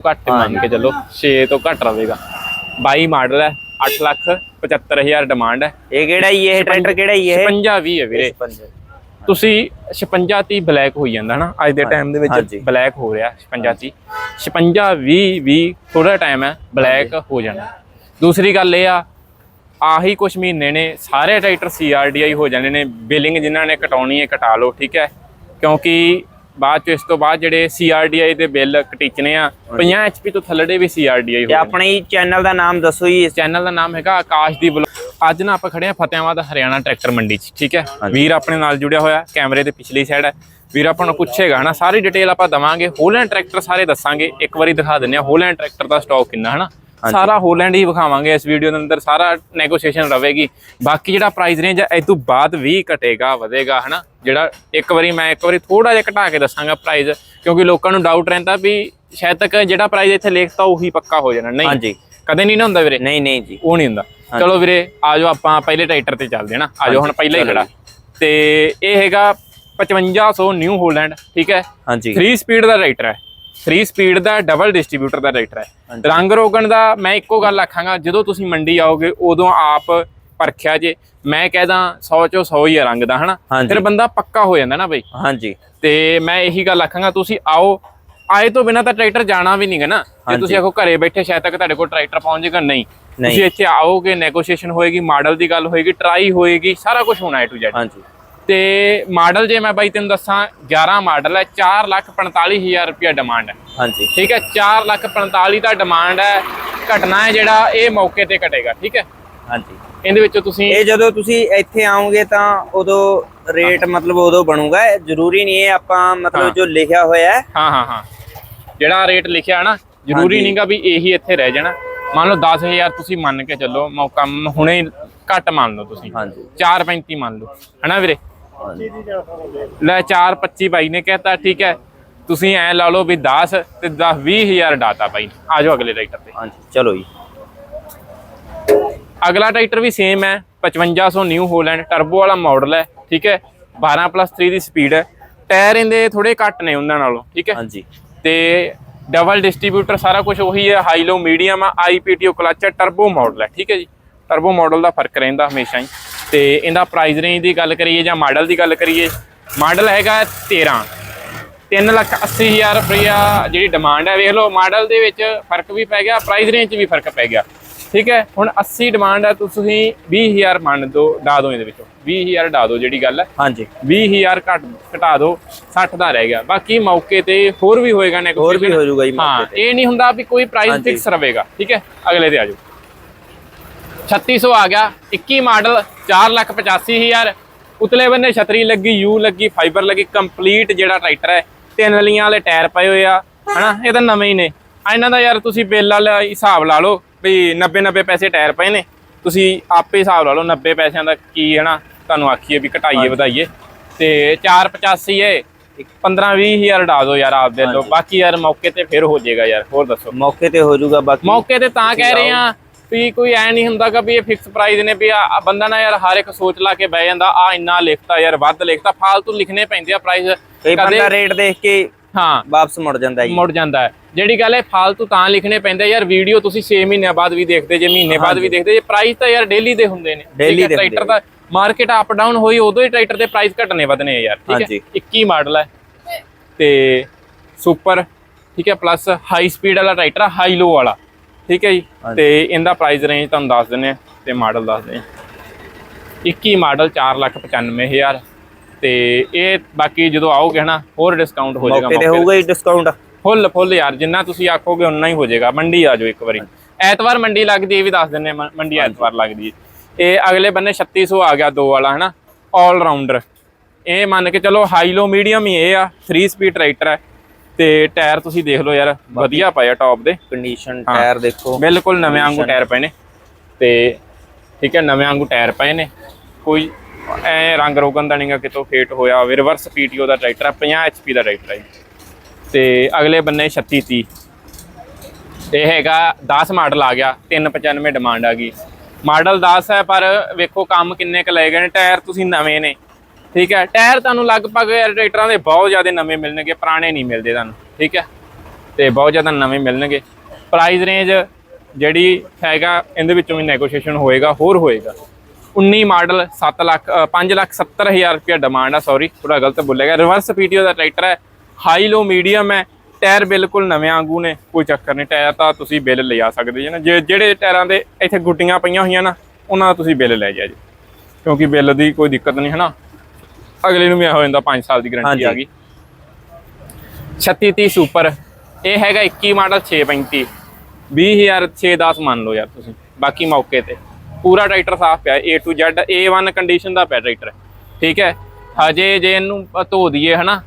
ਘੱਟ ਹੀ। ਮੰਨ ਕੇ ਚੱਲੋ 6 ਤੋਂ ਘੱਟ ਰਵੇਗਾ 22 ਮਾਡਲ ਹੈ 8 ਲੱਖ 75000 ਡਿਮਾਂਡ ਹੈ। ਇਹ ਕਿਹੜਾ ਜੀ ਇਹ ਟਰੈਕਟਰ ਕਿਹੜਾ ਜੀ ਇਹ? 55 20 ਹੈ ਵੀਰੇ। ਤੁਸੀਂ 56 30 ਬਲੈਕ ਹੋਈ ਜਾਂਦਾ ਹਨਾ ਅੱਜ ਦੇ ਟਾਈਮ ਦੇ। ਵਿੱਚ ਬਲੈਕ ਹੋ ਰਿਹਾ 56 30 56 20 20 ਥੋੜਾ ਟਾਈਮ ਹੈ ਬਲੈਕ ਹੋ ਜਾਣਾ। ਦੂਸਰੀ ਗੱਲ ਇਹ ਆ ਆਹੀ ਕੁਝ ਮਹੀਨੇ ਨੇ ਸਾਰੇ ਟਰੈਕਟਰ CRDI ਹੋ ਜਾਣੇ ਨੇ ਬਿਲਿੰਗ ਜਿਨ੍ਹਾਂ ਨੇ ਕਟਾਉਣੀ ਹੈ ਕਟਾ ਲਓ ਠੀਕ ਹੈ। ਕਿਉਂਕਿ ਬਾਅਦ ਚ ਇਸ ਤੋਂ ਬਾਅਦ ਜਿਹੜੇ CRDI ਦੇ ਬਿੱਲ ਕਟਿਚਨੇ ਆ 50 HP ਤੋਂ ਥੱਲੜੇ ਵੀ ਹੋ ਤੇ ਆਪਣੇ ਚੈਨਲ ਦਾ ਨਾਮ ਦੱਸੋ ਜੀ ਇਸ ਚੈਨਲ ਦਾ ਨਾਮ ਹੈਗਾ ਆਕਾਸ਼ ਦੀ ਬਲੌਗ। ਅੱਜ ਨਾ ਆਪਾਂ ਖੜੇ ਆ ਫਤਿਆਬਾਦ ਹਰਿਆਣਾ ਟਰੈਕਟਰ ਮੰਡੀ 'ਚ ਠੀਕ ਹੈ? ਵੀਰ ਆਪਣੇ ਨਾਲ ਜੁੜਿਆ ਹੋਇਆ ਕੈਮਰੇ ਦੇ ਪਿਛਲੀ ਸਾਈਡ ਹੈ। ਵੀਰ ਆਪਾਂ ਨੂੰ ਪੁੱਛੇਗਾ ਨਾ ਸਾਰੀ ਡਿਟੇਲ ਆਪਾਂ ਦਵਾਂਗੇ ਹੋਲੈਂਡ ਟਰੈਕਟਰ ਸਾਰੇ ਦੱਸਾਂਗੇ ਇੱਕ ਵਾਰੀ ਦਿਖਾ ਦਿੰਨੇ ਆ ਹੋਲੈਂਡ ਟਰੈਕਟਰ ਦਾ ਸਟਾਕ ਕਿੰਨਾ ਹਨਾ? ਸਾਰਾ ਹੋਲੈਂਡ ਹੀ ਵਿਖਾਵਾਂਗੇ ਇਸ ਵੀਡੀਓ ਦੇ ਅੰਦਰ ਸਾਰਾ ਨੈਗੋਸ਼ੀਏਸ਼ਨ ਰਵੇਗੀ ਬਾਕੀ ਜਿਹੜਾ ਪ੍ਰਾਈਸ ਰੇਂਜ ਹੈ ਇਹ ਤੋਂ ਬਾਅਦ ਵੀ ਘਟੇਗਾ ਵਧੇਗਾ ਹਨਾ? ਜਿਹੜਾ ਇੱਕ ਵਾਰੀ ਮੈਂ ਇੱਕ ਵਾਰੀ ਥੋੜਾ ਜਿਹਾ ਘਟਾ ਕੇ ਦੱਸਾਂਗਾ ਪ੍ਰਾਈਸ ਕਿਉਂਕਿ ਲੋਕਾਂ ਨੂੰ ਡਾਊਟ ਰਹਿੰਦਾ ਵੀ ਸ਼ਾਇਦ ਤੱਕ ਜਿਹੜਾ ਪ੍ਰਾਈਸ ਇੱਥੇ ਲਿਖਤਾ ਉਹੀ ਪੱਕਾ ਹੋ ਜਾਣਾ। ਨਹੀਂ ਹਾਂਜੀ। ਕਦੇ ਨਹੀਂ ਨਾ ਹੁੰਦਾ ਵੀਰੇ। ਨਹੀਂ ਨਹੀਂ ਜੀ। ਉਹ ਨਹੀਂ ਹੁੰਦਾ। ਚਲੋ ਵੀਰੇ ਆਜੋ ਆਪਾਂ ਪਹਿਲੇ ਟਰੈਕਟਰ ਤੇ ਚੱਲਦੇ ਹਾਂ ਨਾ। ਆਜੋ ਹੁਣ ਪਹਿਲਾ ਹੀ ਖੜਾ। ਤੇ ਇਹ ਹੈਗਾ 5500 ਨਿਊ ਹੋਲੈਂਡ ਠੀਕ ਹੈ? ਹਾਂਜੀ। 3 ਸਪੀਡ ਦਾ ਟਰੈਕਟਰ ਹੈ। 3 ਸਪੀਡ ਦਾ ਡਬਲ ਡਿਸਟ੍ਰੀਬਿਊਟਰ ਦਾ ਟਰੈਕਟਰ ਹੈ। ਰੰਗ ਰੋਗਣ ਦਾ ਮੈਂ ਇੱਕੋ ਗੱਲ ਆਖਾਂਗਾ ਜਦੋਂ ਤੁਸੀਂ ਮੰਡੀ ਆਓਗੇ ਉਦੋਂ ਆਪ ਪਰਖਿਆ ਜੇ। ਮੈਂ ਕਹਿਦਾ 100 ਚੋਂ 100 ਹੀ ਆ ਰੰਗ ਦਾ ਹਨਾ। ਫਿਰ ਬੰਦਾ ਪੱਕਾ ਹੋ ਜਾਂਦਾ ਨਾ ਬਈ। ਹਾਂਜੀ। ਤੇ ਮੈਂ ਇਹੀ ਗੱਲ ਆਖਾਂਗਾ ਤੁਸੀਂ ਆਓ। ਆਏ ਤੋਂ ਬਿਨਾ ਤਾਂ ਟਰੈਕਟਰ ਜਾਣਾ ਵੀ ਨਹੀਂਗਾ ਨਾ। ਜੇ। ਤੁਸੀਂ ਆਖੋ ਘਰੇ ਬੈਠੇ ਸ਼ਾਇਦ ਤੱਕ ਤੁਹਾਡੇ ਕੋਲ ਟਰੈਕਟਰ ਪਹੁੰਚ ਜਾਏਗਾ ਨਹੀਂ। ਤੁਸੀਂ ਇੱਥੇ ਆਓਗੇ ਨੈਗੋਸ਼ੀਏਸ਼ਨ ਹੋਏਗੀ ਮਾਡਲ ਦੀ ਗੱਲ ਹੋਏਗੀ ਟਰਾਈ ਹੋਏਗੀ ਸਾਰਾ ਕੁਝ ਹੋਣਾ ਹੈ ਟੂ ਜ਼ੈਡ ਹਾਂਜੀ। ਤੇ ਮਾਡਲ ਜੇ ਮੈਂ ਬਾਈ ਤੈਨੂੰ ਦੱਸਾਂ 11 ਮਾਡਲ ਹੈ 445000 ਰੁਪਿਆ ਡਿਮਾਂਡ ਹੈ। ਹਾਂਜੀ। ਠੀਕ ਹੈ 4450 ਦਾ ਡਿਮਾਂਡ ਹੈ ਘਟਣਾ ਹੈ ਜਿਹੜਾ ਇਹ ਮੌਕੇ ਤੇ ਘਟੇਗਾ ਠੀਕ ਹੈ? ਹਾਂਜੀ। ਇਹਦੇ ਵਿੱਚੋਂ ਤੁਸੀਂ ਇਹ ਜਦੋਂ ਤੁਸੀਂ ਇੱਥੇ ਆਓਗੇ ਤਾਂ ਉਦੋਂ ਰੇਟ ਮਤਲਬ ਉਦੋਂ ਬਣੂਗਾ ਜ਼ਰੂਰੀ ਨਹੀਂ ਹੈ ਆਪਾਂ। ਮਤਲਬ ਜੋ ਲਿਖਿਆ ਹੋਇਆ ਹੈ। ਹਾਂ ਹਾਂ ਹਾਂ। ਜਿਹੜਾ ਰੇਟ ਲਿਖਿਆ ਹੈ ਨਾ ਜ਼ਰੂਰੀ। ਨਹੀਂਗਾ ਵੀ ਇਹੀ ਇੱਥੇ ਰਹਿ ਜਾਣਾ। ਮੰਨ ਲਓ 10000 ਤੁਸੀਂ ਮੰਨ ਕੇ ਚੱਲੋ ਮੌਕਾ ਹੁਣੇ ਘੱਟ ਮੰਨ ਲਓ ਤੁਸੀਂ। ਹਾਂਜੀ। 435 ਮੰਨ ਲਓ। ਹਨਾ ਵੀਰੇ? ਲੈ 425 ਬਾਈ ਨੇ ਕਹਿਤਾ ਠੀਕ ਹੈ। ਤੁਸੀਂ ਐ ਲਾ ਲਓ ਵੀ 10 ਤੇ 10 20000 ਡਾਤਾ ਬਾਈ ਆ ਜਾਓ ਅਗਲੇ ਰਾਈਟਰ ਤੇ। ਹਾਂਜੀ ਚਲੋ ਜੀ। ਅਗਲਾ ਟਰੈਕਟਰ ਵੀ ਸੇਮ ਹੈ 5500 ਨਿਊ ਹੋਲੈਂਡ ਟਰਬੋ ਵਾਲਾ ਮਾਡਲ ਹੈ ਠੀਕ ਹੈ। 12 3 ਦੀ ਸਪੀਡ ਹੈ। ਟਾਇਰ ਇਹਦੇ ਥੋੜੇ ਘੱਟ ਨੇ ਉਹਨਾਂ ਨਾਲੋਂ ਠੀਕ ਹੈ। ਹਾਂਜੀ। ਤੇ ਡਬਲ ਡਿਸਟ੍ਰੀਬਿਊਟਰ ਸਾਰਾ ਕੁਝ ਉਹੀ ਹੈ ਹਾਈ ਲੋ ਮੀਡੀਅਮ ਆ ਆਈਪੀਟੀਓ ਕਲਚ ਹੈ ਟਰਬੋ ਮਾਡਲ ਹੈ ਠੀਕ ਹੈ ਜੀ। ਟਰਬੋ ਮਾਡਲ ਦਾ ਫ਼ਰਕ ਰਹਿੰਦਾ ਹਮੇਸ਼ਾ ਹੀ। ਤੇ ਇਹਦਾ ਪ੍ਰਾਈਸ ਰੇਂਜ ਦੀ ਗੱਲ ਕਰੀਏ ਜਾਂ ਮਾਡਲ ਦੀ ਗੱਲ ਕਰੀਏ ਮਾਡਲ ਹੈਗਾ 13 3 ਲੱਖ 80 ਹਜ਼ਾਰ ਰੁਪਇਆ ਜਿਹੜੀ ਡਿਮਾਂਡ ਹੈ ਵੇਖ ਲਓ ਮਾਡਲ ਦੇ ਵਿੱਚ ਫ਼ਰਕ ਵੀ ਪੈ ਗਿਆ ਪ੍ਰਾਈਸ ਰੇਂਜ 'ਚ ਵੀ ਫ਼ਰਕ ਪੈ ਗਿਆ। ਠੀਕ ਹੈ ਹੁਣ 80 ਡਿਮਾਂਡ ਹੈ ਤੁਸੀਂ 20000 ਮੰਨ ਦੋ ਡਾ ਦੋ ਇਹਦੇ ਵਿੱਚੋਂ। 20000 ਡਾ ਦੋ ਜਿਹੜੀ ਗੱਲ ਹੈ। ਹਾਂਜੀ। 20000 ਘਟ ਘਟਾ ਦਿਓ 60 ਦਾ ਰਹਿ ਗਿਆ। ਬਾਕੀ ਮੌਕੇ ਤੇ ਹੋਰ ਵੀ ਹੋਏਗਾ ਹੋਰ ਵੀ। ਹੋ ਜਾਊਗਾ ਜੀ ਮੌਕੇ ਤੇ। ਇਹ ਨਹੀਂ ਹੁੰਦਾ ਵੀ ਕੋਈ ਪ੍ਰਾਈਸ। ਫਿਕਸ ਰਵੇਗਾ। ਠੀਕ ਹੈ ਅਗਲੇ ਤੇ ਆ ਜਾਓ। 3600 ਆ ਗਿਆ। 21 ਮਾਡਲ 485000 ਉਤਲੇ ਬੰਨੇ ਛਤਰੀ ਲੱਗੀ ਯੂ ਲੱਗੀ ਫਾਈਬਰ ਲੱਗੀ ਕੰਪਲੀਟ ਜਿਹੜਾ ਟਰੈਕਟਰ ਹੈ ਤਿੰਨ ਨਲੀਆਂ ਵਾਲੇ ਟਾਇਰ ਪਏ ਹੋਏ ਆ ਹਨਾ? ਇਹ ਤਾਂ ਨਵੇਂ ਹੀ ਨੇ। ਇਹਨਾਂ ਦਾ ਯਾਰ ਤੁਸੀਂ ਬਿੱਲ ਵਾਲਾ ਹਿਸਾਬ ਲਾ ਲਓ ਵੀ 90 90 ਪੈਸੇ ਟਾਇਰ ਪਏ ਨੇ। ਤੁਸੀਂ ਆਪੇ ਹਿਸਾਬ ਲਾ ਲਓ 90 ਪੈਸਿਆਂ ਦਾ ਕੀ ਹਨਾ ਤੁਹਾਨੂੰ ਆਖੀਏ ਵੀ ਘਟਾਈਏ ਵਧਾਈਏ। ਤੇ 485 ਏ 15 20000 ਡਾ ਦਿਓ ਯਾਰ ਆਪ ਦੇ ਲੋ ਬਾਕੀ ਯਾਰ ਮੌਕੇ ਤੇ ਫਿਰ ਹੋ ਜਾਏਗਾ ਯਾਰ ਹੋਰ ਦੱਸੋ। ਮੌਕੇ ਤੇ ਹੋ ਜਾਊਗਾ ਬਾਕੀ ਮੌਕੇ ਤੇ ਤਾਂ ਕਹਿ ਰਹੇ ਆ ਵੀ ਕੋਈ ਐ ਨਹੀਂ ਹੁੰਦਾ ਕਿ ਵੀ ਇਹ ਫਿਕਸ ਪ੍ਰਾਈਸ ਨੇ ਵੀ ਆ ਬੰਦਾ ਨਾ ਯਾਰ ਹਰ ਇੱਕ ਸੋਚ ਲਾ ਕੇ ਬਹਿ ਜਾਂਦਾ ਆ ਇੰਨਾ ਲਿਖਤਾ ਯਾਰ ਵੱਧ ਲਿਖਤਾ ਫਾਲਤੂ ਲਿਖਣੇ ਪੈਂਦੇ ਆ ਪ੍ਰਾਈਸ ਕਈ ਬੰਦਾ ਰੇਟ ਦੇਖ ਕੇ ਹਾਂ। ਵਾਪਸ ਮੁੜ ਜਾਂਦਾ ਜੀ। ਮੁੜ ਜਾਂਦਾ ਹੈ। ਜਿਹੜੀ ਗੱਲ ਹੈ ਫਾਲਤੂ ਤਾਂ ਲਿਖਣੇ ਪੈਂਦੇ ਯਾਰ ਵੀਡੀਓ ਤੁਸੀਂ 6 ਮਹੀਨਿਆਂ ਬਾਅਦ ਵੀ ਦੇਖਦੇ ਜੇ ਮਹੀਨੇ ਬਾਅਦ ਵੀ ਦੇਖਦੇ ਜੇ ਪ੍ਰਾਈਸ ਤਾਂ ਯਾਰ ਡੇਲੀ ਦੇ ਹੁੰਦੇ ਨੇ। Daily ਦੇ ਟਰੈਕਟਰ ਦਾ ਮਾਰਕੀਟ ਅਪ ਡਾਊਨ ਹੋਈ ਉਦੋਂ ਹੀ ਟਰੈਕਟਰ ਦੇ ਪ੍ਰਾਈਸ ਘਟਨੇ ਵਧਨੇ ਆ ਯਾਰ ਠੀਕ। ਹੈ। 21 ਮਾਡਲ ਹੈ। ਤੇ ਸੁਪਰ ਠੀਕ ਹੈ ਪਲੱਸ ਹਾਈ ਸਪੀਡ ਵਾਲਾ ਟਰੈਕਟਰ ਹਾਈ ਲੋ ਵਾਲਾ। ਠੀਕ ਹੈ ਜੀ। ਤੇ ਇਹਦਾ ਪ੍ਰਾਈਸ ਰੇਂਜ ਤੁਹਾਨੂੰ ਦੱਸ ਦਿੰਨੇ ਆ ਤੇ ਮਾਡਲ ਦੱਸ ਦਿੰਨੇ ਆ 21 ਮਾਡਲ 495000 ਤੇ ਇਹ ਬਾਕੀ ਜਦੋਂ ਆਓਗੇ ਹਨਾ ਹੋਰ ਡਿਸਕਾਊਂਟ ਹੋ ਜਾਏਗਾ ਮੌਕੇ ਤੇ ਹੋਊਗਾ ਜੀ ਡਿਸਕਾਊਂਟ ਫੁੱਲ ਫੁੱਲ ਯਾਰ ਜਿੰਨਾ ਤੁਸੀਂ ਆਖੋਗੇ ਉਨਾ ਹੀ ਹੋ ਜਾਏਗਾ। ਮੰਡੀ ਆ ਜਾਓ ਇੱਕ ਵਾਰੀ। ਐਤਵਾਰ ਮੰਡੀ ਲੱਗਦੀ ਇਹ ਵੀ ਦੱਸ ਦਿੰਨੇ ਮੰਡੀ ਐਤਵਾਰ ਲੱਗਦੀ ਹੈ। ਇਹ ਅਗਲੇ ਬੰਨੇ 3600 ਆ ਗਿਆ ਦੋ ਵਾਲਾ ਹਨਾ? 올 ਰਾਊਂਡਰ ਇਹ ਮੰਨ ਕੇ ਚਲੋ ਹਾਈ ਲੋ ਮੀਡੀਅਮ ਹੀ ਇਹ ਆ। 3 ਸਪੀਡ ਟਰੈਕਟਰ ਹੈ। ਤੇ ਟਾਇਰ ਤੁਸੀਂ ਦੇਖ ਲਓ ਯਾਰ ਵਧੀਆ ਪਏ ਆ ਟੌਪ ਦੇ। ਕੰਡੀਸ਼ਨ। ਟਾਇਰ ਦੇਖੋ ਬਿਲਕੁਲ ਨਵੇਂ ਵਾਂਗੂ ਟਾਇਰ ਪਏ ਨੇ। ਤੇ ਠੀਕ ਹੈ ਨਵੇਂ ਵਾਂਗੂ ਟਾਇਰ ਪਏ ਨੇ। ਕੋਈ ਐ ਰੰਗ ਰੋਗਨ ਦਾ ਨਹੀਂਗਾ ਕਿਤੋਂ ਫੇਟ ਹੋਇਆ ਹੋਵੇ। ਰਿਵਰਸ ਪੀਟੀਓ ਦਾ ਟਰੈਕਟਰ ਹੈ 50 ਐਚਪੀ ਦਾ ਟਰੈਕਟਰ ਹੈ ਤੇ ਅਗਲੇ ਬੰਨੇ 36 30 ਇਹ ਹੈਗਾ 10 ਮਾਡਲ ਆ ਗਿਆ 395 ਡਿਮਾਂਡ ਆ ਗਈ। ਮਾਡਲ 10 ਹੈ ਪਰ ਵੇਖੋ ਕੰਮ ਕਿੰਨੇ ਕ ਲਏ ਗਏ ਨੇ। ਟਾਇਰ ਤੁਸੀਂ ਨਵੇਂ ਨੇ। ਠੀਕ ਹੈ, ਟਾਇਰ ਤੁਹਾਨੂੰ ਲਗਭਗ ਯਾਰ ਟਰੈਕਟਰਾਂ ਦੇ ਬਹੁਤ ਜ਼ਿਆਦਾ ਨਵੇਂ ਮਿਲਣਗੇ, ਪੁਰਾਣੇ ਨਹੀਂ ਮਿਲਦੇ ਤੁਹਾਨੂੰ, ਠੀਕ ਹੈ। ਤੇ ਬਹੁਤ ਜ਼ਿਆਦਾ ਨਵੇਂ ਮਿਲਣਗੇ। ਪ੍ਰਾਈਸ ਰੇਂਜ ਜਿਹੜੀ ਹੈਗਾ, ਇਹਦੇ ਵਿੱਚੋਂ ਵੀ ਨੈਗੋਸ਼ੀਏਸ਼ਨ ਹੋਏਗਾ, ਹੋਰ ਹੋਏਗਾ। 19 ਮਾਡਲ 7 ਲੱਖ 5 ਲੱਖ 70 ਹਜ਼ਾਰ ਰੁਪਏ ਡਿਮਾਂਡ ਆ ਸੌਰੀ ਥੋੜਾ ਗਲਤ ਬੋਲਿਆ ਗਿਆ। ਰਿਵਰਸ ਪੀਟੀਓ ਦਾ ਟਰੈਕਟਰ ਹੈ ਹਾਈ ਲੋ ਮੀਡੀਅਮ ਹੈ, ਟਾਇਰ ਬਿਲਕੁਲ ਨਵੇਂ ਵਾਂਗੂ ਨੇ, ਕੋਈ ਚੱਕਰ ਨਹੀਂ, ਟਾਇਰ ਤਾਂ ਤੁਸੀਂ ਬਿੱਲ ਲਿਆ ਸਕਦੇ ਜੀ ਨਾ। ਜੇ, ਜਿਹੜੇ ਟਾਇਰਾਂ ਦੇ ਇੱਥੇ ਗੁੱਟੀਆਂ ਪਈਆਂ ਹੋਈਆਂ ਨਾ, ਉਹਨਾਂ ਦਾ ਤੁਸੀਂ ਬਿੱਲ ਲੈ ਜਾ ਜੀ, ਕਿਉਂਕਿ ਬਿੱਲ ਦੀ ਕੋਈ ਦਿੱਕਤ ਨਹੀਂ ਹੈ ਨਾ ਅਗਲੇ ਨੂੰ ਵੀ ਇਹ ਹੋ ਜਾਂਦਾ 5 ਸਾਲ ਦੀ ਗਾਰੰਟੀ ਆ। ਗਈ। 3630 ਸੁਪਰ ਇਹ ਹੈਗਾ 21 ਮਾਡਲ 635 20000 610 ਮੰਨ ਲਓ ਯਾਰ ਤੁਸੀਂ। ਬਾਕੀ ਮੌਕੇ ਤੇ। ਪੂਰਾ ਟਰੈਕਟਰ ਸਾਫ਼ ਪਿਆ। A to Z A1 condition ਦਾ ਪਿਆ ਟਰੈਕਟਰ। ਠੀਕ ਹੈ? ਹਜੇ ਜੇ ਇਹਨੂੰ ਧੋ ਦਈਏ ਹਨਾ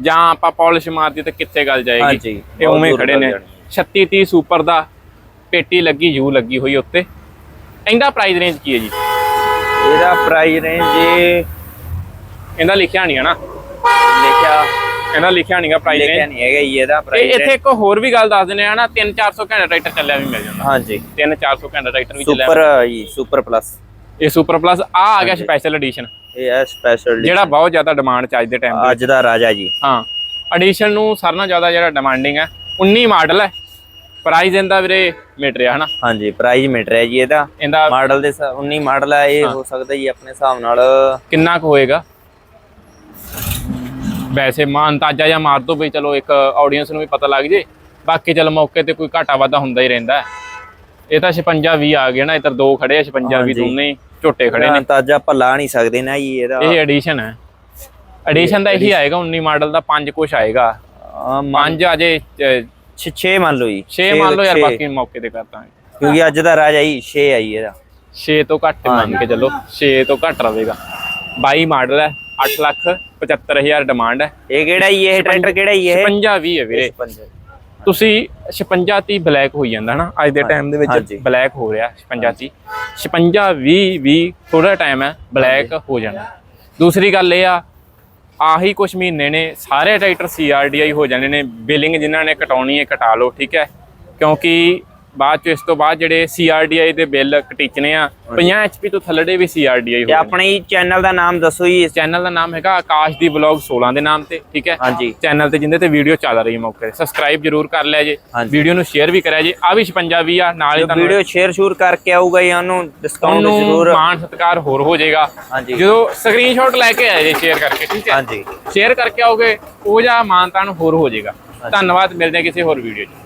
ਜਾਂ ਆਪਾਂ ਪਾਲਿਸ਼ ਮਾਰ ਦਈਏ ਤਾਂ ਕਿੱਥੇ ਗੱਲ ਜਾਏਗੀ? ਇਹ ਉਵੇਂ ਖੜੇ ਨੇ। ਜਾਣੀ। 3630 ਸੁਪਰ ਦਾ ਪੇਟੀ ਲੱਗੀ ਯੂ ਲੱਗੀ ਹੋਈ ਉੱਤੇ। ਇਹਦਾ ਪ੍ਰਾਈਸ ਰੇਂਜ ਕੀ ਹੈ ਜੀ? ਇਹਦਾ ਪ੍ਰਾਈਸ ਰੇਂਜ ਜੇ ਇਹਦਾ ਲਿਖਿਆ ਨਹੀਂ ਹੈ ਨਾ। ਲਿਖਿਆ। ਇਹਦਾ ਲਿਖਿਆ ਨਹੀਂਗਾ ਪ੍ਰਾਈਸ ਲਿਖਿਆ ਰੇਂਜ ਨਹੀਂ ਹੈਗਾ ਜੀ ਇਹਦਾ ਪ੍ਰਾਈਸ ਇੱਥੇ ਇੱਕ ਹੋਰ ਵੀ ਗੱਲ ਦੱਸ ਦਿੰਦੇ ਆ ਨਾ 3-400 ਘੰਟਾ ਟਰੈਕਟਰ ਚੱਲਿਆ ਵੀ ਮਿਲ ਜਾਂਦਾ। ਹਾਂਜੀ। 3-400 ਘੰਟਾ ਟਰੈਕਟਰ ਵੀ ਚੱਲਿਆ ਸੁਪਰ ਜੀ ਸੁਪਰ ਪਲੱਸ ਇਹ ਸੁਪਰ ਪਲੱਸ ਆ ਆ ਗਿਆ ਸਪੈਸ਼ਲ ਐਡੀਸ਼ਨ ਇਹ ਹੈ ਸਪੈਸ਼ਲ ਜਿਹੜਾ ਬਹੁਤ ਜ਼ਿਆਦਾ ਡਿਮਾਂਡ ਚ ਅੱਜ ਦੇ ਟਾਈਮ ਅੱਜ ਦਾ ਰਾਜਾ ਜੀ। ਹਾਂ। ਐਡੀਸ਼ਨ ਨੂੰ ਸਾਰਿਆਂ ਨਾਲੋਂ ਜ਼ਿਆਦਾ ਜਿਹੜਾ ਡਿਮਾਂਡਿੰਗ ਹੈ 19 ਮਾਡਲ ਹੈ। ਪ੍ਰਾਈਸ ਇਹਦਾ ਵੀਰੇ ਮੀਟਰ ਹੈ ਹਨਾ? ਹਾਂਜੀ ਪ੍ਰਾਈਸ ਮੀਟਰ ਹੈ ਜੀ ਇਹਦਾ। ਇਹਦਾ ਮਾਡਲ ਦੇ ਹਿਸਾਬ- 19 ਮਾਡਲ ਹੈ ਇਹ ਹੋ ਸਕਦਾ ਜੀ ਆਪਣੇ ਹਿਸਾਬ ਨਾਲ ਕਿੰਨਾ ਕੁ ਹੋਏਗਾ? ਵੈਸੇ ਮਾਂ ਅੰਦਾਜ਼ਾ ਜਾਂ ਮਾਰ ਦੋ ਵੀ ਚਲੋ ਇੱਕ ਆਡੀਅנס ਨੂੰ ਵੀ ਪਤਾ ਲੱਗ ਜੇ। ਬਾਕੀ ਚਲ ਮੌਕੇ ਤੇ ਕੋਈ ਘਾਟਾ ਵਾਧਾ ਹੁੰਦਾ ਹੀ ਰਹਿੰਦਾ। ਇਹ ਤਾਂ 56 20 ਆ ਗਏ ਨਾ ਇੱਧਰ ਦੋ ਖੜੇ ਆ 56 20 ਹਾਂਜੀ। ਦੋਨੇ ਝੋਟੇ ਖੜੇ ਨੇ। ਅੰਦਾਜ਼ਾ ਆਪਾਂ ਲਾ ਨਹੀਂ ਸਕਦੇ ਨਾ ਜੀ ਇਹਦਾ ਇਹ ਐਡੀਸ਼ਨ ਹੈ। ਐਡੀਸ਼ਨ ਦਾ ਇਹੀ ਆਏਗਾ 19 ਮਾਡਲ ਦਾ 5 ਕੁਛ ਆਏਗਾ। 5 ਅਜੇ 6 ਮੰਨ ਲਓ ਜੀ। 6 ਮੰਨ ਲਓ ਯਾਰ। ਬਾਕੀ ਮੌਕੇ ਤੇ ਕਰਤਾਂਗੇ ਕਿਉਂਕਿ ਅੱਜ ਦਾ ਰਾਜਾ ਜੀ 6 ਆਈ ਇਹਦਾ। 6 ਤੋਂ ਘੱਟ ਮੰਨ ਕੇ ਚੱਲੋ 6 ਤੋਂ ਘੱਟ ਰਵੇਗਾ 22 ਮਾਡਲ ਹੈ 8 ਲੱਖ 75000 ਡਿਮਾਂਡ ਹੈ। ਇਹ ਕਿਹੜਾ ਜੀ ਇਹ ਟਰੈਕਟਰ ਕਿਹੜਾ ਜੀ ਇਹ 56 20 ਹੈ ਵੀਰੇ। 56 ਤੁਸੀਂ 56 30 ਬਲੈਕ ਹੋਈ ਜਾਂਦਾ ਨਾ ਅੱਜ ਦੇ ਟਾਈਮ ਦੇ ਵਿੱਚ। ਬਲੈਕ ਹੋ ਰਿਹਾ 56 30 56 20 20 ਥੋੜਾ ਟਾਈਮ ਹੈ ਬਲੈਕ ਹੋ ਜਾਣਾ। ਦੂਸਰੀ ਗੱਲ ਇਹ ਆ ਆਹੀ ਕੁਝ ਮਹੀਨੇ ਨੇ ਸਾਰੇ ਟਰੈਕਟਰ ਸੀਆਰਡੀਆਈ ਹੋ ਜਾਣੇ ਨੇ। ਬਿਲਿੰਗ ਜਿਨ੍ਹਾਂ ਨੇ ਕਟਾਉਣੀ ਹੈ ਕਟਾ ਲਓ ਠੀਕ ਹੈ? ਕਿਉਂਕਿ ਬਾਅਦ ਚ ਇਸ ਤੋਂ ਬਾਅਦ ਜਿਹੜੇ ਸੀਆਰਡੀਆਈ ਦੇ ਬਿੱਲ ਕਟਿਚਨੇ ਆ 50 ਐਚਪੀ ਤੋਂ ਥੱਲੜੇ ਵੀ ਸੀਆਰਡੀਆਈ ਹੋ ਤੇ ਆਪਣੇ ਚੈਨਲ ਦਾ ਨਾਮ ਦੱਸੋ ਜੀ। ਚੈਨਲ ਦਾ ਨਾਮ ਹੈਗਾ ਆਕਾਸ਼ ਦੀ ਬਲੌਗ 16 ਦੇ ਨਾਮ ਤੇ ਠੀਕ ਹੈ? ਹਾਂਜੀ। ਚੈਨਲ ਤੇ ਜਿੰਦੇ ਤੇ ਵੀਡੀਓ ਚੱਲ ਰਹੀ ਹੈ ਮੌਕੇ ਤੇ। ਸਬਸਕ੍ਰਾਈਬ ਜਰੂਰ ਕਰ ਲਿਆ ਜੇ ਹਾਂਜੀ। ਵੀਡੀਓ ਨੂੰ ਸ਼ੇਅਰ ਵੀ ਕਰਿਆ ਜੇ। ਆ ਵੀ 56 ਵੀ ਆ ਨਾਲ ਹੀ ਤੁਹਾਨੂੰ ਵੀਡੀਓ ਸ਼ੇਅਰ ਸ਼ੂਰ ਕਰਕੇ ਆਊਗਾ ਜੀ ਉਹਨੂੰ ਡਿਸਕਾਊਂਟ ਉਹਨੂੰ ਜ਼ਰੂਰ ਮਾਣ ਸਤਿਕਾਰ ਹੋਰ ਹੋ ਜਾਏਗਾ। ਹਾਂਜੀ। ਜਦੋਂ ਸਕਰੀਨਸ਼ਾਟ ਲੈ ਕੇ ਆਏ ਜੇ ਸ਼ੇਅਰ ਕਰਕੇ ਠੀਕ ਹੈ? ਹਾਂਜੀ। ਸ਼ੇਅਰ ਕਰਕੇ ਆਓਗੇ ਉਹ ਜਾਂ ਮਾਨਤਾਨ ਹੋਰ ਹੋ ਜਾਏਗਾ। ਧੰਨਵਾਦ ਮਿਲਦੇ ਹਾਂ ਕਿਸੇ ਹੋਰ ਵੀਡੀਓ 'ਚ।